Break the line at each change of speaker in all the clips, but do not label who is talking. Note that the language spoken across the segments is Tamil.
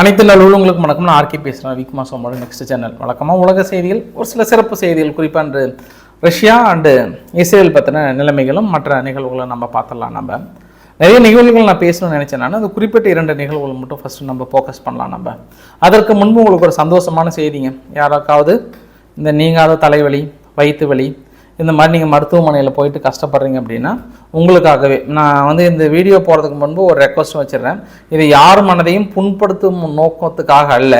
அனைத்து நல்லுள்ளவங்களுக்கும் வணக்கம். நான் ஆர்கே பேசுகிறேன் வீக் மாசமோட நெக்ஸ்ட் சேனல் வழக்கமாக உலக செய்திகள் ஒரு சில சிறப்பு செய்திகள் குறிப்பாக அன்று ரஷ்யா அண்டு இஸ்ரேல் பற்றின நிலைமைகளும் மற்ற நிகழ்வுகளும் நம்ம பார்த்துடலாம் நம்ம. நிறைய நிகழ்வுகள் நான் பேசணும்னு நினச்சேன் நான். அந்த குறிப்பிட்ட இரண்டு நிகழ்வுகள் மட்டும் ஃபஸ்ட்டு நம்ம ஃபோக்கஸ் பண்ணலாம் நம்ம. அதற்கு முன்பு உங்களுக்கு ஒரு சந்தோஷமான செய்திங்க. யாராக்காவது இந்த நீங்காத தலைவலி வயிற்று வலி இந்த மாதிரி நீங்கள் மருத்துவமனையில் போயிட்டு கஷ்டப்படுறீங்க அப்படின்னா உங்களுக்காகவே. நான் வந்து இந்த வீடியோ போகிறதுக்கு முன்பு ஒரு ரெக்வஸ்ட் வச்சிடுறேன். இது யார் மனதையும் புண்படுத்தும் நோக்கத்துக்காக அல்ல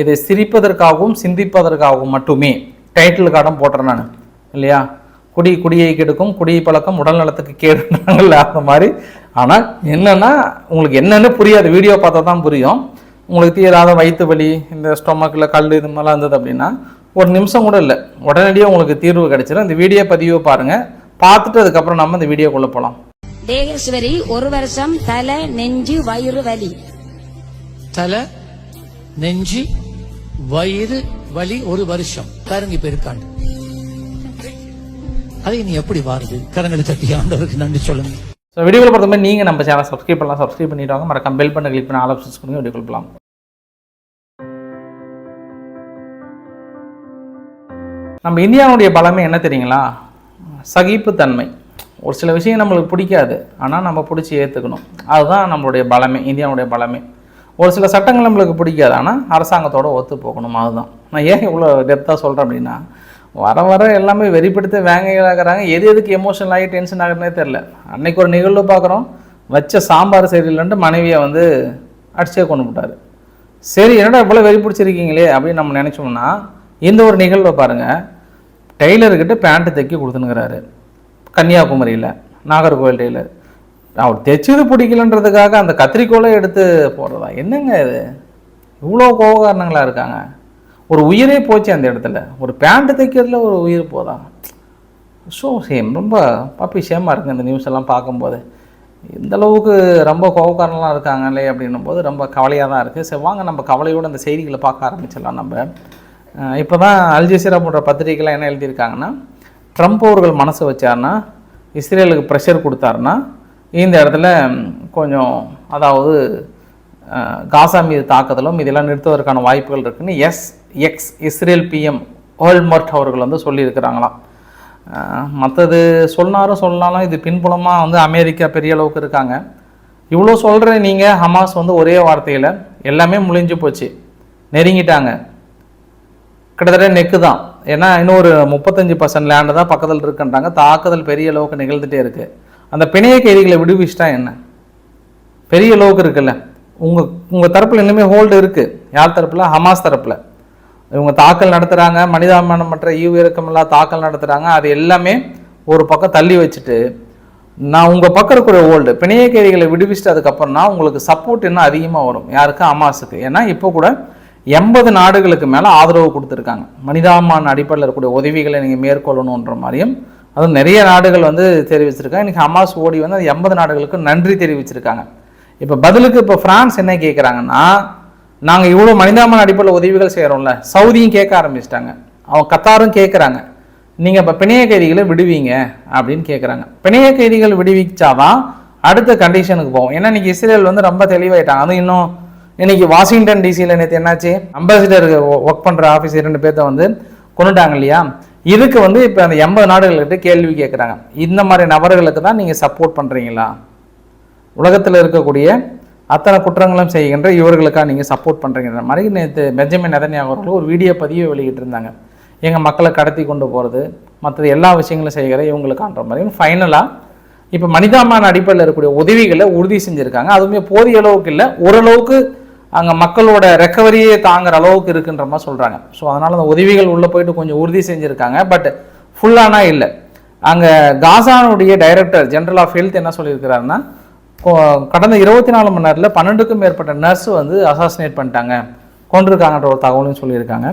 இதை சிரிப்பதற்காகவும் சிந்திப்பதற்காகவும் மட்டுமே. டைட்டில் கார்டும் போட்டுறேன் நான். இல்லையா? குடி குடியை கெடுக்கும் குடி பழக்கம் உடல் நலத்துக்கு கேடுன்றாங்கல்ல அந்த மாதிரி. ஆனால் என்னென்னா உங்களுக்கு என்னென்னு புரியாது. வீடியோ பார்த்தா தான் புரியும். உங்களுக்கு தீராத வயிற்று வலி இந்த ஸ்டொமக்கில் கல் இது மாதிரிலாம் இருந்தது அப்படின்னா ஒரு நிமிஷம் கூட இல்லை. உடனடியாக உங்களுக்கு தீர்வு கிடைச்சிடும் இந்த வீடியோ பதிவை பாருங்கள் பார்த்துட்டு அதுக்கப்புறம் நம்ம இந்த வீடியோக்குள்ளே போகலாம்
தேகேஸ்வரி ஒரு வருஷம் தலை நெஞ்சு வயிறு வலி.
தலை நெஞ்சு வயிறு வலி ஒரு வருஷம். பாருங்க இப்ப இருக்காண்டு. அதை நீ எப்படி வாருது? கரங்களை தட்டி ஆண்டவருக்கு நன்றி சொல்லுங்க.
ஸோ வீடியோவில் பொறுத்த மாதிரி நீங்கள் நம்ம சேனல் சப்ஸ்கிரைப் பண்ணலாம். சப்ஸ்கிரைப் பண்ணிடுவாங்க மறக்காம பெல் பண்ண கிளிக் பண்ணி ஆல் ஆப்ஷன்ஸ் கொடுங்க வீடியோ கொடுக்கலாம் நம்ம இந்தியாவுடைய பலமே என்ன தெரியுங்களா? சகிப்புத்தன்மை. ஒரு சில விஷயம் நம்மளுக்கு பிடிக்காது. ஆனால் நம்ம பிடிச்சி ஏற்றுக்கணும் அதுதான் நம்மளுடைய பலமே இந்தியாவுடைய பலமே. ஒரு சில சட்டங்கள் நம்மளுக்கு பிடிக்காது. ஆனால் அரசாங்கத்தோட ஒத்து போகணும். அதுதான். நான் ஏன் இவ்வளோ டெப்த்தாக சொல்கிறேன் அப்படின்னா வர வர எல்லாமே வெறிப்படுத்த வேங்கைகளாகிறாங்க எது எதுக்கு எமோஷனல் ஆகி டென்ஷன் ஆகுறதுனே தெரில அன்னைக்கு ஒரு நிகழ்வு பார்க்குறோம். வச்ச சாம்பார் சரியில்லைன்ட்டு மனைவியை வந்து அடிச்சே கொண்டு விட்டாரு சரி என்னடா இவ்வளோ வெறி பிடிச்சிருக்கீங்களே அப்படின்னு நம்ம நினச்சோம்னா இந்த ஒரு நிகழ்வை பாருங்கள் டெய்லர்கிட்ட பேண்ட்டு தைக்க கொடுத்துனுங்கிறாரு கன்னியாகுமரியில் நாகர்கோவில் டெய்லர். அவர் தைச்சது பிடிக்கலன்றதுக்காக அந்த கத்திரிக்கோலை எடுத்து போடுறதா? என்னங்க இது? இவ்வளோ கோபகாரணங்களாக இருக்காங்க. ஒரு உயிரே போச்சு அந்த இடத்துல. ஒரு பேண்ட்டு தைக்கிறதுல ஒரு உயிர் போதா ஸோ சேம் ரொம்ப பப்பி சேமாக இருக்குது இந்த நியூஸ் எல்லாம் பார்க்கும்போது. இந்த அளவுக்கு ரொம்ப கோபக்காரன்லாம் இருக்காங்களே அப்படின்னும் போது ரொம்ப கவலையாக தான் இருக்குது சரி வாங்க நம்ம கவலையோடு அந்த செய்திகளை பார்க்க ஆரம்பிச்சிடலாம் நம்ம. இப்போ தான் அல்ஜசீரா போன்ற பத்திரிகைலாம் என்ன எழுதியிருக்காங்கன்னா ட்ரம்ப் அவர்கள் மனசு வச்சார்னா இஸ்ரேலுக்கு ப்ரெஷர் கொடுத்தாருன்னா இந்த இடத்துல கொஞ்சம் அதாவது காசா மீது தாக்குதலும் இதெல்லாம் நிறுத்துவதற்கான வாய்ப்புகள் இருக்குன்னு எஸ் எக்ஸ் இஸ்ரேல் பிஎம் ஓல்மர்ட் அவர்கள் வந்து சொல்லியிருக்கிறாங்களாம். மற்றது சொன்னாரும் சொன்னாலும் இது பின்புலமாக வந்து அமெரிக்கா பெரிய அளவுக்கு இருக்காங்க. இவ்வளோ சொல்கிற நீங்கள் ஹமாஸ் வந்து ஒரே வார்த்தையில் எல்லாமே முழிஞ்சு போச்சு. நெருங்கிட்டாங்க. கிட்டத்தட்ட நெக்கு தான். ஏன்னா இன்னும் ஒரு முப்பத்தஞ்சு பர்சன்ட் லேண்டு தான் பக்கத்தில் இருக்குன்றாங்க. தாக்குதல் பெரிய அளவுக்கு நிகழ்ந்துட்டே இருக்குது அந்த பிணைய கைதிகளை விடுவிச்சிட்டா என்ன? பெரிய அளவுக்கு இருக்குல்ல. உங்கள் உங்கள் தரப்பில் இன்னுமே ஹோல்டு இருக்குது யார் தரப்பில்? ஹமாஸ் தரப்பில். இவங்க தாக்கல் நடத்துகிறாங்க மனிதாபிமானமற்ற ஈவு இறக்கமில்லா தாக்கல் நடத்துகிறாங்க அது எல்லாமே ஒரு பக்கம் தள்ளி வச்சுட்டு நான் உங்கள் பக்கம் இருக்கிற ஓல்டு பிணைய கைதிகளை விடுவிச்சிட்டு அதுக்கப்புறம்னா உங்களுக்கு சப்போர்ட் இன்னும் அதிகமாக வரும். யாருக்கு? ஹமாஸுக்கு. ஏன்னா இப்போ கூட எண்பது நாடுகளுக்கு மேலே ஆதரவு கொடுத்துருக்காங்க. மனிதாபிமான அடிப்படையில் இருக்கக்கூடிய உதவிகளை நீங்கள் மேற்கொள்ளணுன்ற மாதிரியும் அதுவும் நிறைய நாடுகள் வந்து தெரிவிச்சிருக்காங்க. இன்றைக்கி ஹமாஸ் ஓடி வந்து அது எண்பது நாடுகளுக்கு நன்றி தெரிவிச்சிருக்காங்க. இப்போ பதிலுக்கு இப்போ ஃப்ரான்ஸ் என்ன கேட்குறாங்கன்னா நாங்கள் இவ்வளோ மனிதாபிமான அடிப்படையில் உதவிகள் செய்கிறோம்ல சவுதியும் கேட்க ஆரம்பிச்சிட்டாங்க. அவங்க கத்தாரும் கேட்குறாங்க நீங்கள் இப்போ பிணைய கைதிகளை விடுவீங்க அப்படின்னு கேட்குறாங்க பிணைய கைதிகள் விடுவிச்சாதான் அடுத்த கண்டிஷனுக்கு போவோம். ஏன்னா இன்றைக்கி இஸ்ரேல் வந்து ரொம்ப தெளிவாயிட்டாங்க. அதுவும் இன்னும் இன்னைக்கு வாஷிங்டன் டிசியில் நேற்று என்னாச்சு? அம்பாசிடர் ஒர்க் பண்ணுற ஆஃபீஸ் இரண்டு பேர்த்த வந்து கொண்டுட்டாங்க இல்லையா? இதுக்கு வந்து இப்போ அந்த எண்பது நாடுகள்கிட்ட கேள்வி கேட்குறாங்க இந்த மாதிரி நபர்களுக்கு தான் நீங்கள் சப்போர்ட் பண்ணுறீங்களா உலகத்தில் இருக்கக்கூடிய அத்தனை குற்றங்களும் செய்கின்ற இவர்களுக்காக நீங்கள் சப்போர்ட் பண்ணுறீங்கிற மாதிரி நேற்று பெஞ்சமின் நெதன்யாகு அவர்கள் ஒரு வீடியோ பதிவை வெளியிட்டிருந்தாங்க. எங்கள் மக்களை கடத்தி கொண்டு போகிறது மற்றது எல்லா விஷயங்களும் செய்கிற இவங்களுக்கான்ற மாதிரியும் ஃபைனலாக இப்போ மனிதாமான அடிப்படையில் இருக்கக்கூடிய உதவிகளை உறுதி செஞ்சுருக்காங்க. அதுவுமே போதிய அளவுக்கு இல்லை ஓரளவுக்கு அங்கே மக்களோட ரெக்கவரியே தாங்குற அளவுக்கு இருக்குன்ற மாதிரி சொல்கிறாங்க ஸோ அதனால் அந்த உதவிகள் உள்ளே போயிட்டு கொஞ்சம் உறுதி செஞ்சுருக்காங்க. பட் ஃபுல்லானா இல்லை. அங்கே காசானுடைய டைரக்டர் ஜென்ரல் ஆஃப் ஹெல்த் என்ன சொல்லியிருக்கிறாருன்னா கடந்த இருபத்தி நாலு மணி நேரத்தில் பன்னெண்டுக்கும் மேற்பட்ட நர்ஸ் வந்து அசாசினேட் பண்ணிட்டாங்க. கொண்டிருக்காங்கன்ற ஒரு தகவலும் சொல்லியிருக்காங்க.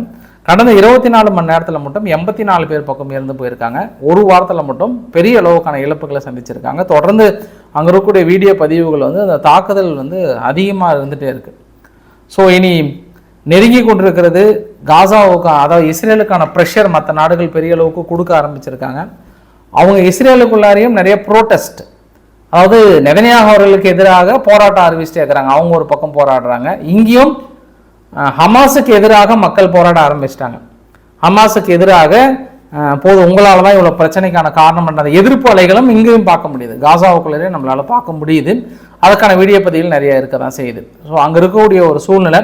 கடந்த இருபத்தி நாலு மணி நேரத்தில் மட்டும் எண்பத்தி நாலு பேர் பக்கம் இறந்து போயிருக்காங்க. ஒரு வாரத்தில் மட்டும் பெரிய அளவுக்கான இழப்புகளை சந்திச்சிருக்காங்க. தொடர்ந்து அங்கே இருக்கக்கூடிய வீடியோ பதிவுகள் வந்து அந்த தாக்குதல் வந்து அதிகமாக இருந்துகிட்டே இருக்குது ஸோ இனி நெருங்கி கொண்டிருக்கிறது காசாவுக்கு அதாவது இஸ்ரேலுக்கான ப்ரெஷர் மற்ற நாடுகள் பெரிய அளவுக்கு கொடுக்க ஆரம்பிச்சிருக்காங்க. அவங்க இஸ்ரேலுக்குள்ளாரையும் நிறைய ப்ரோட்டஸ்ட் அதாவது நெதனியாக அவர்களுக்கு எதிராக போராட்டம் அறிவிச்சுட்டே இருக்கிறாங்க அவங்க ஒரு பக்கம் போராடுறாங்க. இங்கேயும் ஹமாஸுக்கு எதிராக மக்கள் போராட ஆரம்பிச்சிட்டாங்க. ஹமாஸுக்கு எதிராக போதும். உங்களால் தான் இவ்வளோ பிரச்சனைக்கான காரணம் பண்ணுற அந்த எதிர்ப்பு அலைகளும் இங்கேயும் பார்க்க முடியுது. காசாவுக்குள்ளே நம்மளால் பார்க்க முடியுது. அதுக்கான வீடியோ பதிவுகள் நிறைய இருக்க தான் செய்யுது. ஸோ அங்கே இருக்கக்கூடிய ஒரு சூழ்நிலை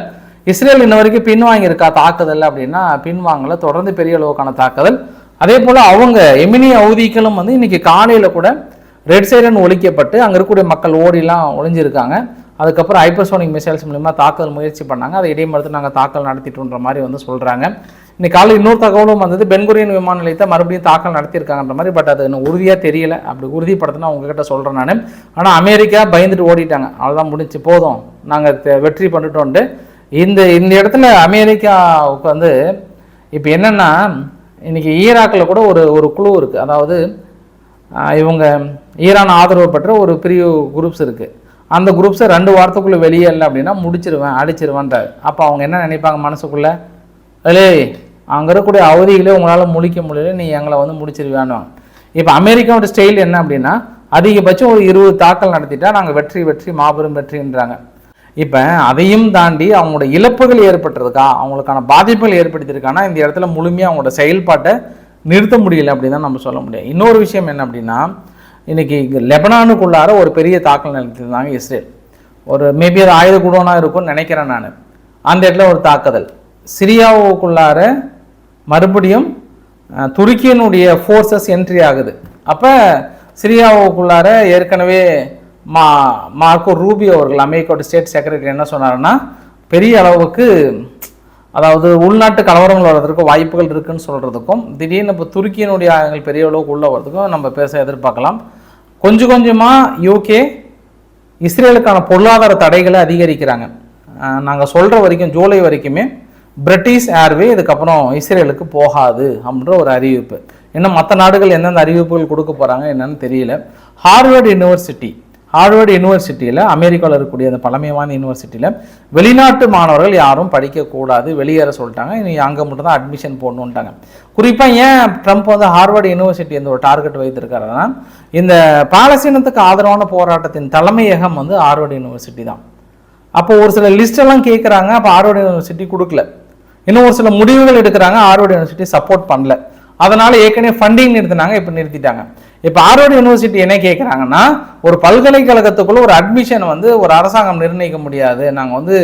இஸ்ரேல் இன்ன வரைக்கும் பின்வாங்கியிருக்கா தாக்குதல் அப்படின்னா பின்வாங்கல தொடர்ந்து பெரிய அளவுக்கான தாக்குதல். அதே போல் அவங்க எமினி அவதிகளும் வந்து இன்னைக்கு காலையில் கூட ரெட் சைரன் ஒழிக்கப்பட்டு அங்கே இருக்கக்கூடிய மக்கள் ஓடிலாம் ஒழிஞ்சிருக்காங்க அதுக்கப்புறம் ஹைப்பர்சோனிக் மிசைல்ஸ் மூலிமா தாக்குதல் முயற்சி பண்ணாங்க. அதை இடைமறுத்து நாங்கள் தாக்கல் நடத்திட்டுன்ற மாதிரி வந்து சொல்கிறாங்க இன்னைக்கு காலையில் இன்னொரு தகவலும் வந்தது. பென்குரியன் விமான நிலையத்தை மறுபடியும் தாக்கல் நடத்தியிருக்காங்கன்ற மாதிரி பட் அது இன்னும் உறுதியாக தெரியல. அப்படி உறுதிப்படுத்தினா உங்ககிட்ட சொல்கிறேன் நான். ஆனால் அமெரிக்கா பயந்துட்டு ஓடிட்டாங்க. அவ்வளோதான் முடிஞ்சு போதும். நாங்கள் வெற்றி பண்ணிட்டோன்ட்டு இந்த இந்த இடத்துல அமெரிக்காவுக்கு வந்து இப்போ என்னென்னா இன்னைக்கு ஈராக்கில் கூட ஒரு ஒரு குழு இருக்குது அதாவது இவங்க ஈரான் ஆதரவு பெற்ற ஒரு பிரிவு குரூப்ஸ் இருக்குது அந்த குரூப்ஸை ரெண்டு வாரத்துக்குள்ளே வெளியே இல்லை அப்படின்னா முடிச்சிருவேன் அடிச்சிருவேன்றாரு. அப்போ அவங்க என்ன நினைப்பாங்க மனசுக்குள்ளே? அலே அங்கே இருக்கக்கூடிய அவதிகளே உங்களால் முழிக்க முடியல நீ எங்களை வந்து முடிச்சிருவேன்னு இப்போ அமெரிக்காவோட ஸ்டைல் என்ன அப்படின்னா அதிகபட்சம் ஒரு இருபது தாக்கல் நடத்திட்டா நாங்கள் வெற்றி வெற்றி மாபெரும் வெற்றின்றாங்க. இப்போ அதையும் தாண்டி அவங்களோட இழப்புகள் ஏற்பட்டிருக்கா அவங்களுக்கான பாதிப்புகள் ஏற்படுத்தியிருக்கானா இந்த இடத்துல முழுமையாக அவங்களோட செயல்பாட்டை நிறுத்த முடியல அப்படின்னு தான் நம்ம சொல்ல முடியும். இன்னொரு விஷயம் என்ன அப்படின்னா இன்றைக்கி லெபனானுக்குள்ளார ஒரு பெரிய தாக்கல் நடத்தியிருந்தாங்க இஸ்ரேல். ஒரு மேபி அது ஆயுத குடோனாக இருக்கும்னு நினைக்கிறேன் நான். அந்த இடத்துல ஒரு தாக்குதல். சிரியாவுக்குள்ளார மறுபடியும் துருக்கியினுடைய ஃபோர்ஸஸ் என்ட்ரி ஆகுது. அப்போ சிரியாவுக்குள்ளார ஏற்கனவே மா மார்க்கோ ரூபி அவர்கள் அமெரிக்காவோட ஸ்டேட் செக்ரட்டரி என்ன சொன்னாருன்னா பெரிய அளவுக்கு அதாவது உள்நாட்டு கலவரங்கள் வர்றதுக்கு வாய்ப்புகள் இருக்குன்னு சொல்கிறதுக்கும் திடீர்னு இப்போ துருக்கியினுடைய ஆயுதங்கள் பெரிய அளவுக்கு உள்ளே வர்றதுக்கும் நம்ம பேச எதிர்பார்க்கலாம். கொஞ்சம் கொஞ்சமாக யூகே இஸ்ரேலுக்கான பொருளாதார தடைகளை அதிகரிக்கிறாங்க. நாங்கள் சொல்கிற வரைக்கும் ஜூலை வரைக்குமே பிரிட்டிஷ் ஏர்வே இதுக்கப்புறம் இஸ்ரேலுக்கு போகாது அப்படின்ற ஒரு அறிவிப்பு. இன்னும் மற்ற நாடுகள் எந்தெந்த அறிவிப்புகள் கொடுக்க போகிறாங்க என்னன்னு தெரியல. ஹார்வர்டு யூனிவர்சிட்டி ஹார்வர்டு யூனிவர்சிட்டியில் அமெரிக்காவில் இருக்கக்கூடிய அந்த பழமையான யூனிவர்சிட்டியில் வெளிநாட்டு மாணவர்கள் யாரும் படிக்கக்கூடாது வெளியேற சொல்லிட்டாங்க. இனி அங்கே மட்டும் தான் அட்மிஷன் போடணுன்ட்டாங்க குறிப்பாக ஏன் ட்ரம்ப் வந்து ஹார்வர்டு யூனிவர்சிட்டி இந்த ஒரு டார்கெட் வைத்திருக்காருன்னா இந்த பாலஸ்தீனத்துக்கு ஆதரவான போராட்டத்தின் தலைமையகம் வந்து ஹார்வர்டு யூனிவர்சிட்டி தான். அப்போ ஒரு சில லிஸ்ட் எல்லாம் கேட்குறாங்க அப்போ ஹார்வர்ட் யூனிவர்சிட்டி கொடுக்கல. இன்னும் ஒரு சில முடிவுகள் எடுக்கிறாங்க. ஹார்வர்ட் யூனிவர்சிட்டி சப்போர்ட் பண்ணல. அதனால ஏற்கனவே ஃபண்டிங் நிறுத்தினாங்க இப்போ நிறுத்திட்டாங்க. இப்போ ஹார்வர்ட் யூனிவர்சிட்டி என்ன கேட்குறாங்கன்னா ஒரு பல்கலைக்கழகத்துக்குள்ள ஒரு அட்மிஷன் வந்து ஒரு அரசாங்கம் நிர்ணயிக்க முடியாது. நாங்கள் வந்து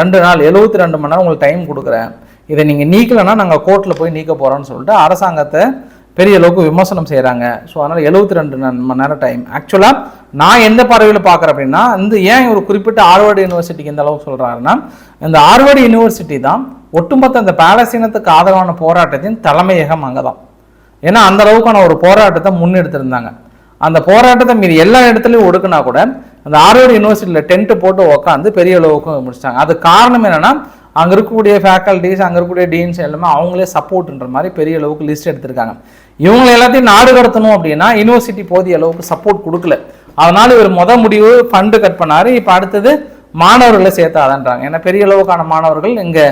ரெண்டு நாள் எழுபத்தி ரெண்டு மணி நேரம் உங்களுக்கு டைம் கொடுக்குறேன். இதை நீங்கள் நீக்கலைன்னா நாங்கள் கோர்ட்டில் போய் நீக்க போகிறோம்னு சொல்லிட்டு அரசாங்கத்தை பெரிய அளவுக்கு விமர்சனம் செய்கிறாங்க ஸோ அதனால் எழுபத்தி ரெண்டு மணி நேரம் டைம் ஆக்சுவலாக நான் எந்த பார்வையில் பார்க்குறேன் அப்படின்னா இந்த ஏன் ஒரு குறிப்பிட்ட ஆர்வர்டு யூனிவர்சிட்டிக்கு இந்த அளவுக்கு சொல்கிறாருன்னா இந்த ஆர்வர்டு யூனிவர்சிட்டி தான் ஒட்டுமொத்த இந்த பாலஸ்தீனத்துக்கு ஆதரவான போராட்டத்தின் தலைமையகம் அங்கே தான் ஏன்னா அந்த அளவுக்கான ஒரு போராட்டத்தை முன்னெடுத்திருந்தாங்க. அந்த போராட்டத்தை மீறி எல்லா இடத்துலையும் ஒடுக்குனா கூட அந்த ஆர்வர்டு யூனிவர்சிட்டியில் டென்ட் போட்டு உட்காந்து பெரிய அளவுக்கு முடிச்சிட்டாங்க. அது காரணம் என்னென்னா அங்கே இருக்கக்கூடிய ஃபேக்கல்டிஸ் அங்கே இருக்கக்கூடிய டீன்ஸ் எல்லாமே அவங்களே சப்போர்ட்ன்ற மாதிரி பெரிய அளவுக்கு லிஸ்ட் எடுத்திருக்காங்க. இவங்களை எல்லாத்தையும் நாடு கடத்தணும் அப்படின்னா யூனிவர்சிட்டி போதிய அளவுக்கு சப்போர்ட் கொடுக்கல. அதனால இவர் முத முடிவு ஃபண்டு கட் பண்ணாரு. இப்போ அடுத்தது மாணவர்களை சேர்த்தாதன்றாங்க. ஏன்னா பெரிய அளவுக்கான மாணவர்கள் இங்கே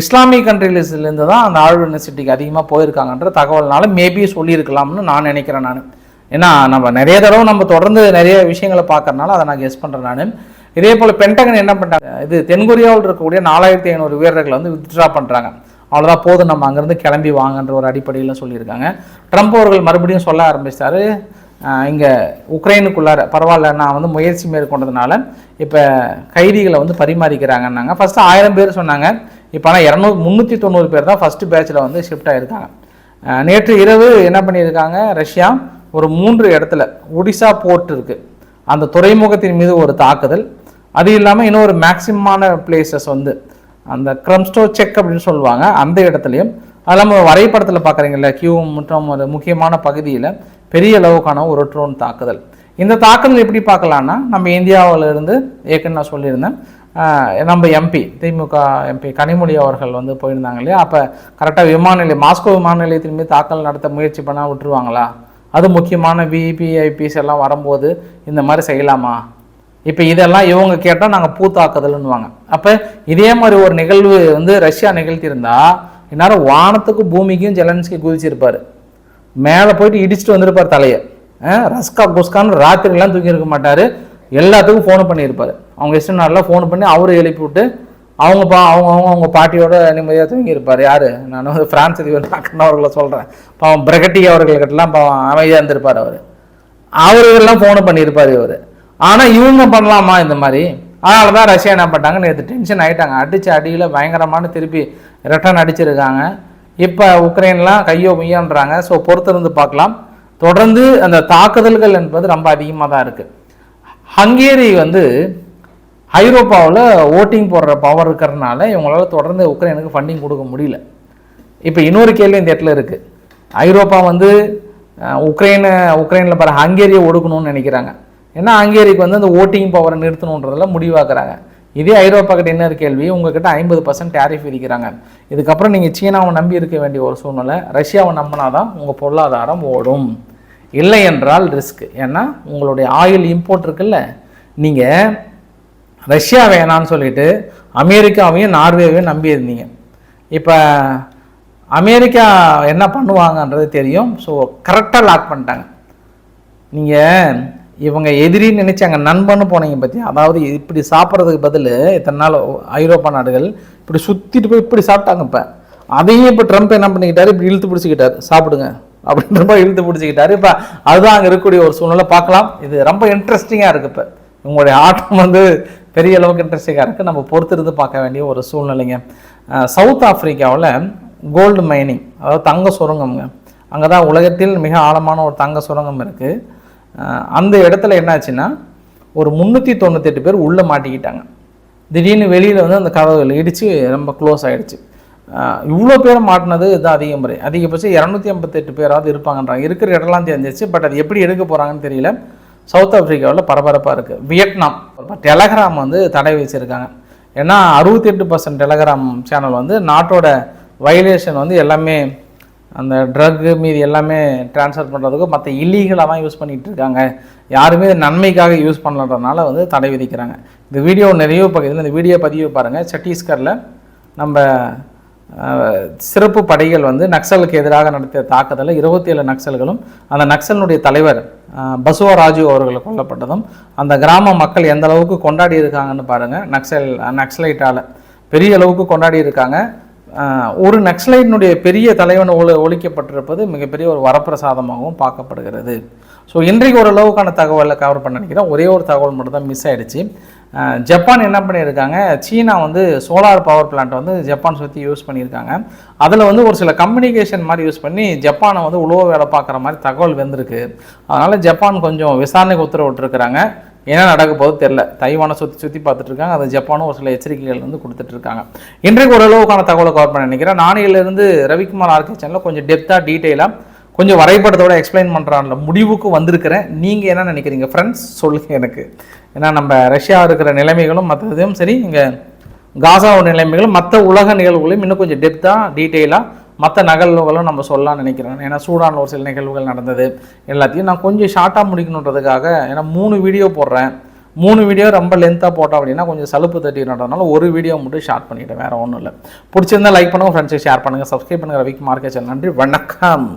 இஸ்லாமிய கண்ட்ரிலிருந்து தான் அந்த ஆழ்வு யூனிவர்சிட்டிக்கு அதிகமாக போயிருக்காங்கன்ற தகவல்னால மேபி சொல்லியிருக்கலாம்னு நான் நினைக்கிறேன் நான். ஏன்னா நம்ம நிறைய தடவை நம்ம தொடர்ந்து நிறைய விஷயங்களை பார்க்கறனால அதை நான் கெஸ் பண்ணுறேன் நான். இதே போல் பென்டகன் என்ன பண்ணுறாங்க இது தென்கொரியாவில் இருக்கக்கூடிய நாலாயிரத்தி ஐநூறு வீரர்களை வந்து வித்ட்ரா பண்ணுறாங்க அவ்வளோதான் போதும். நம்ம அங்கேருந்து கிளம்பி வாங்கன்ற ஒரு அடிப்படையில் சொல்லியிருக்காங்க. ட்ரம்ப் அவர்கள் மறுபடியும் சொல்ல ஆரம்பிச்சார் இங்கே உக்ரைனுக்குள்ளார பரவாயில்ல நான் வந்து முயற்சி மேற்கொண்டதுனால இப்போ கைதிகளை வந்து பரிமாறிக்கிறாங்கன்னாங்க. ஃபஸ்ட்டு ஆயிரம் பேர் சொன்னாங்க. இப்போ ஆனால் இரநூறு முந்நூற்றி தொண்ணூறு பேர் தான் ஃபஸ்ட்டு பேட்சில் வந்து ஷிஃப்ட் ஆகிருக்காங்க நேற்று இரவு என்ன பண்ணியிருக்காங்க? ரஷ்யா ஒரு மூன்று இடத்துல ஒடிசா போர்ட் இருக்குது அந்த துறைமுகத்தின் மீது ஒரு தாக்குதல். அது இல்லாமல் இன்னொரு மேக்சிமமான பிளேசஸ் வந்து அந்த க்ரம்ஸ்டோ செக் அப்படின்னு சொல்லுவாங்க அந்த இடத்துலையும். அது இல்லாமல் வரைபடத்தில் பார்க்குறீங்கள்ல கியூ மற்றும் ஒரு முக்கியமான பகுதியில் பெரிய அளவுக்கான ஒரு ட்ரோன் தாக்குதல். இந்த தாக்குதல் எப்படி பார்க்கலான்னா நம்ம இந்தியாவிலிருந்து ஏற்கனவே நான் சொல்லியிருந்தேன் நம்ம எம்பி திமுக எம்பி கனிமொழி அவர்கள் வந்து போயிருந்தாங்க இல்லையா? அப்போ கரெக்டாக விமான நிலையம் மாஸ்கோ விமான நிலையத்தின் மீது தாக்கல் நடத்த முயற்சி பண்ணால் விட்டுருவாங்களா? அது முக்கியமான விபிஐபிஸ் எல்லாம் வரும்போது இந்த மாதிரி செய்யலாமா? இப்போ இதெல்லாம் இவங்க கேட்டால் நாங்கள் பூத்தாக்குதல்னுவாங்க. அப்போ இதே மாதிரி ஒரு நிகழ்வு வந்து ரஷ்யா நிகழ்த்தியிருந்தா இந்நேரம் வானத்துக்கு பூமிக்கும் ஜெலன்ஸ்கி குதிச்சிருப்பாரு. மேலே போயிட்டு இடிச்சுட்டு வந்திருப்பார் தலையை. ரஸ்கா குஸ்கான்னு ராத்திரிலாம் தூக்கி இருக்க மாட்டார். எல்லாத்துக்கும் ஃபோன் பண்ணியிருப்பார். அவங்க இஷ்டம் நாளில் ஃபோன் பண்ணி அவரை எழுப்பி விட்டு அவங்க பா அவங்க அவங்க அவங்க பாட்டியோட நிம்மதியாக தூங்கி இருப்பார் யார்? நான் வந்து பிரான்ஸ் அதிபர் மேக்ரன் அவர்களை சொல்கிறேன் பாவம் பிரகட்டி அவர்கள்கிட்டலாம் பாவம் அமைதியாக இருந்திருப்பார் அவர். அவர்களெல்லாம் ஃபோனு பண்ணியிருப்பார் இவர். ஆனால் இவங்க பண்ணலாமா இந்த மாதிரி? அதனால தான் ரஷ்யா என்ன பண்ணிட்டாங்க நேற்று டென்ஷன் ஆகிட்டாங்க அடித்து அடியில் பயங்கரமான திருப்பி ரிட்டர்ன் அடிச்சிருக்காங்க. இப்போ உக்ரைன்லாம் கையோ மையோன்றாங்க ஸோ பொறுத்திருந்து பார்க்கலாம். தொடர்ந்து அந்த தாக்குதல்கள் என்பது ரொம்ப அதிகமாக தான் இருக்குது ஹங்கேரி வந்து ஐரோப்பாவில் ஓட்டிங் போடுற பவர் இருக்கிறதுனால இவங்களால தொடர்ந்து உக்ரைனுக்கு ஃபண்டிங் கொடுக்க முடியல. இப்போ இன்னொரு கேள்வி இந்த இடத்துல இருக்குது ஐரோப்பா வந்து உக்ரைனை உக்ரைனில் பாரு ஹங்கேரியை ஒடுக்கணும்னு நினைக்கிறாங்க. ஏன்னா ஹங்கேரிக்கு வந்து அந்த ஓட்டிங் பவரை நிறுத்தணுன்றதில் முடிவாக்குறாங்க இதே ஐரோப்பா கிட்ட என்ன கேள்வி? உங்ககிட்ட ஐம்பது பர்சன்ட் டேரிஃப் விதிக்கிறாங்க. இதுக்கப்புறம் நீங்கள் சீனாவை நம்பி இருக்க வேண்டிய ஒரு சூழ்நிலை ரஷ்யாவை நம்பினாதான் உங்கள் பொருளாதாரம் ஓடும். இல்லை என்றால் ரிஸ்க் ஏன்னா உங்களுடைய ஆயில் இம்போர்ட் இருக்குல்ல நீங்கள் ரஷ்யா வேணான்னு சொல்லிட்டு அமெரிக்காவையும் நார்வேவையும் நம்பி இருந்தீங்க. இப்போ அமெரிக்கா என்ன பண்ணுவாங்கன்றது தெரியும். ஸோ கரெக்டாக லாக் பண்ணிட்டாங்க. நீங்கள் இவங்க எதிரின்னு அங்கே நண்பன்னு போனீங்க பற்றி அதாவது இப்படி சாப்பிட்றதுக்கு பதில் இத்தனை நாள் ஐரோப்பா நாடுகள் இப்படி சுற்றிட்டு போய் இப்படி சாப்பிட்டாங்க இப்போ. அதையும் இப்போ ட்ரம்ப் என்ன பண்ணிக்கிட்டாரு? இப்படி இழுத்து பிடிச்சிக்கிட்டார். சாப்பிடுங்க. அப்படின்ற மாதிரி இழுத்து பிடிச்சிக்கிட்டாரு. இப்போ அதுதான் அங்கே இருக்கக்கூடிய ஒரு சூழ்நிலை. பார்க்கலாம். இது ரொம்ப இன்ட்ரெஸ்டிங்காக இருக்குது இப்போ. உங்களுடைய ஆட்டம் வந்து பெரிய அளவுக்கு இன்ட்ரெஸ்டிங்காக இருக்குது நம்ம பொறுத்திருந்து பார்க்க வேண்டிய ஒரு சூழ்நிலைங்க. சவுத் ஆஃப்ரிக்காவில் கோல்டு மைனிங் அதாவது தங்க சுரங்கம்ங்க. அங்கே தான் உலகத்தில் மிக ஆழமான ஒரு தங்க சுரங்கம் இருக்குது அந்த இடத்துல என்னாச்சுன்னா ஒரு முந்நூற்றி தொண்ணூத்தெட்டு பேர் உள்ளே மாட்டிக்கிட்டாங்க. திடீர்னு வெளியில் வந்து அந்த கதவுகள் இடித்து ரொம்ப க்ளோஸ் ஆகிடுச்சு இவ்வளோ பேர் மாட்டினது இதுதான் அதிக முறை. அதிகபட்சம் இரநூத்தி ஐம்பத்தெட்டு பேராவது இருப்பாங்கன்றாங்க. இருக்கிற இடம்லாம் தெரிஞ்சிச்சு பட் அது எப்படி எடுக்க போகிறாங்கன்னு தெரியல. சவுத் ஆஃப்ரிக்காவில் பரபரப்பாக இருக்குது வியட்நாம் டெலகிராம் வந்து தடை வச்சுருக்காங்க. ஏன்னா அறுபத்தெட்டு பர்சன்ட் டெலகிராம் சேனல் வந்து நாட்டோட வயலேஷன் வந்து எல்லாமே அந்த ட்ரக்கு மீதி எல்லாமே ட்ரான்ஸ்ஃபர் பண்ணுறதுக்கும் மற்ற இல்லீகலாக தான் யூஸ் பண்ணிகிட்டு இருக்காங்க யாருமே நன்மைக்காக யூஸ் பண்ணலன்றதுனால வந்து தடை விதிக்கிறாங்க. இந்த வீடியோ நிறைய பகுதியில் இந்த வீடியோ பதிவு பாருங்கள் சத்தீஸ்கரில் நம்ம சிறப்பு படைகள் வந்து நக்சலுக்கு எதிராக நடத்திய தாக்குதலில் இருபத்தி ஏழு நக்சல்களும் அந்த நக்சலினுடைய தலைவர் அஹ், பசுவ ராஜு அவர்கள் கொல்லப்பட்டதும் அந்த கிராம மக்கள் எந்த அளவுக்கு கொண்டாடி இருக்காங்கன்னு பாருங்கள் நக்சல் நக்சலைட்டால் பெரிய அளவுக்கு கொண்டாடி இருக்காங்க. ஒரு நக்சலைட்டினுடைய பெரிய தலைவன் ஒழி ஒழிக்கப்பட்டிருப்பது மிகப்பெரிய ஒரு வரப்பிரசாதமாகவும் பார்க்கப்படுகிறது. ஸோ இன்றைக்கு ஓரளவுக்கான தகவலை கவர் பண்ண நினைக்கிறேன். ஒரே ஒரு தகவல் மட்டும் தான் மிஸ் ஆயிடுச்சு ஜப்பான் என்ன பண்ணியிருக்காங்க? சீனா வந்து சோலார் பவர் பிளான்ட் வந்து ஜப்பான் சுற்றி யூஸ் பண்ணியிருக்காங்க. அதில் வந்து ஒரு சில கம்யூனிகேஷன் மாதிரி யூஸ் பண்ணி ஜப்பானை வந்து உழவு வேலை பார்க்குற மாதிரி தகவல் வந்திருக்கு. அதனால் ஜப்பான் கொஞ்சம் விசாரணைக்கு உத்தரவிட்டிருக்கிறாங்க. என்ன நடக்க போகுது தெரில தைவானை சுற்றி சுற்றி பார்த்துட்ருக்காங்க அது ஜப்பானும் ஒரு சில எச்சரிக்கைகள் வந்து கொடுத்துட்ருக்காங்க இன்றைக்கு ஓரளவுக்கான தகவலை கவர் பண்ண நினைக்கிறேன். நாளையிலிருந்து ரவிக்குமார் ஆர்கே சேனலில் கொஞ்சம் டெப்த்தாக டீட்டெயிலாக கொஞ்சம் வரைபடத்தோட எக்ஸ்பிளைன் பண்ணுறான்ல முடிவுக்கு வந்திருக்கிறேன். நீங்கள் என்ன நினைக்கிறீங்க? ஃப்ரெண்ட்ஸ் சொல்லுங்கள் எனக்கு. ஏன்னா நம்ம ரஷ்யா இருக்கிற நிலைமைகளும் மற்றதையும் சரி இங்கே காசாவோட நிலைமைகளும் மற்ற உலக நிகழ்வுகளையும் இன்னும் கொஞ்சம் டெப்த்தாக டீட்டெயிலாக மற்ற நகழ்வுகளும் நம்ம சொல்லலாம்னு நினைக்கிறேன். ஏன்னா சூடான ஒரு சில நிகழ்வுகள் நடந்தது. எல்லாத்தையும் நான் கொஞ்சம் ஷார்ட்டாக முடிக்கணுன்றதுக்காக ஏன்னா மூணு வீடியோ போடுறேன். மூணு வீடியோ ரொம்ப லென்த்தாக போட்டோம் அப்படின்னா கொஞ்சம் சலுப்பு தட்டினதுனால ஒரு வீடியோ மட்டும் ஷார்ட் பண்ணிவிட்டேன் வேறு ஒன்றும் இல்லை. பிடிச்சிருந்தா லைக் பண்ணுங்கள் ஃப்ரெண்ட்ஸுக்கு ஷேர் பண்ணுங்கள் சப்ஸ்கிரைப் பண்ணுங்கள் ரவிக்கு மார்க்கேச்சல் நன்றி. வணக்கம்.